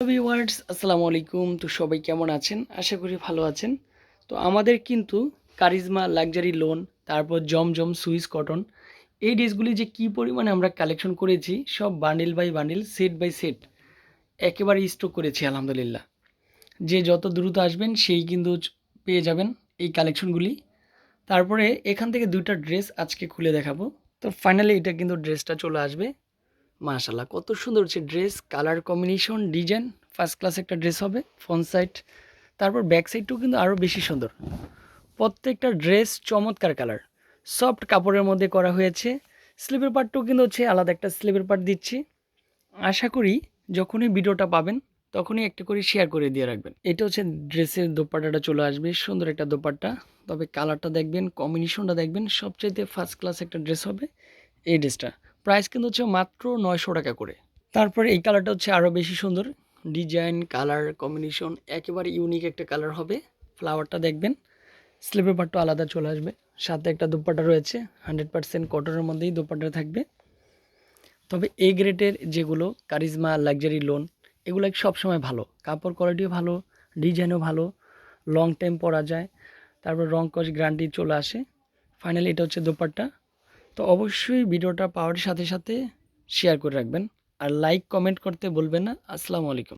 Viewers, আসসালামু আলাইকুম। তো সবাই কেমন আছেন? আশা করি ভালো আছেন। তো আমাদের কিন্তু কারিজমা লাক্সারি লোন, তারপর জমজম সুইস কটন, এই ড্রেসগুলি যে কী পরিমাণে আমরা কালেকশন করেছি, সব bundle by bundle, set by set, একেবারে স্টক করেছি, আলহামদুলিল্লাহ। যে যত দ্রুত আসবেন, সেই কিন্তু পেয়ে যাবেন এই কালেকশনগুলি। তারপরে এখান থেকে দুইটা ড্রেস আজকে খুলে দেখাবো। তো ফাইনালি এটা কিন্তু ড্রেসটা চলে আসবে। মাশাল্লাহ কত সুন্দর হচ্ছে dress colour combination design first class একটা ড্রেস হবে ফ্রন্ট সাইড তারপর ব্যাক সাইডটাও কিন্তু আরও বেশি সুন্দর। প্রত্যেকটা ড্রেস চমৎকার কালার সফট কাপড়ের মধ্যে করা হয়েছে স্লিপের পার্টটাও কিন্তু হচ্ছে আলাদা একটা স্লিপের পার্ট দিচ্ছি। আশা করি যখনই ভিডিওটা পাবেন, তখনই একটা করে শেয়ার করে দিয়ে রাখবেন। এটা হচ্ছে ড্রেসের দোপাট্টাটা চলে আসবে, সুন্দর একটা দোপাট্টা। তবে কালারটা দেখবেন কম্বিনেশনটা দেখবেন, সবচাইতে ফার্স্ট ক্লাস একটা ড্রেস হবে, এই ড্রেসটা প্রাইস কিন্তু হচ্ছে মাত্র নয়শো টাকা করে। তারপরে এই কালারটা হচ্ছে আরও বেশি সুন্দর। ডিজাইন কালার কম্বিনেশন একেবারে ইউনিক একটা কালার হবে। ফ্লাওয়ারটা দেখবেন স্লিপের পাটটা আলাদা চলে আসবে। সাথে একটা দুপাট্টা রয়েছে হান্ড্রেড পার্সেন্ট কটনের মধ্যেই দুপাট্টা থাকবে। তবে এই গ্রেডের যেগুলো কারিজমা লাক্সারি লোন এগুলো সবসময় ভালো। কাপড় কোয়ালিটিও ভালো ডিজাইনও ভালো লং টাইম পরা যায়। তারপর রং কস গ্যারান্টি চলে আসে। ফাইনালি এটা হচ্ছে দোপাট্টা। তো অবশ্যই ভিডিওটা পাওয়ার সাথে সাথে শেয়ার করে রাখবেন। আর লাইক কমেন্ট করতে বলবেন না। আসসালামু আলাইকুম।